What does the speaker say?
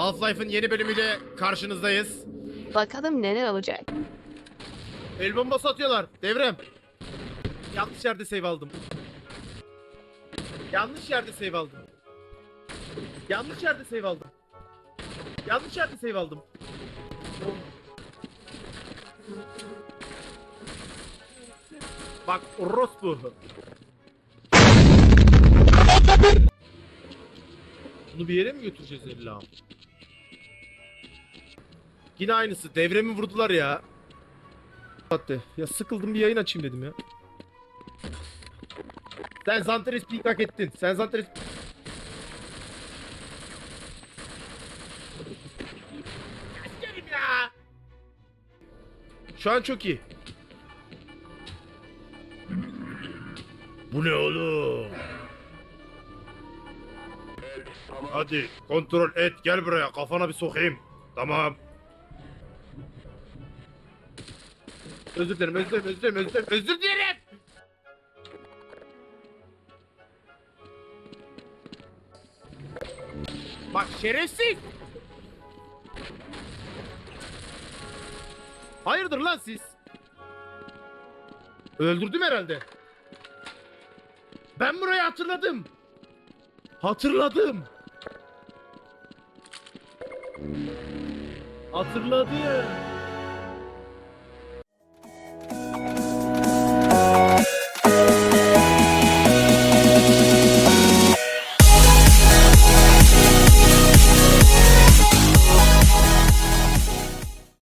Half-Life'ın yeni bölümüyle karşınızdayız. Bakalım neler olacak. El bombası atıyorlar. Devrem. Yanlış yerde save aldım. Yanlış yerde save aldım. Yanlış yerde save aldım. Yanlış yerde save aldım. Bak orospu. Bunu bir yere mi götüreceğiz illa? Yine aynısı. Devremi vurdular ya. Hatta ya sıkıldım bir yayın açayım dedim ya. Sen Zantares peak hak ettin. Sen ya. Şu an çok iyi. Bu ne oğlum? Hadi kontrol et gel buraya kafana bir sokayım. Tamam. Özür dilerim, özür dilerim, özür dilerim, özür dilerim, özür dilerim. Bak şerefsiz. Hayırdır lan siz? Öldürdüm herhalde. Ben burayı hatırladım. Hatırladım. Hatırladım.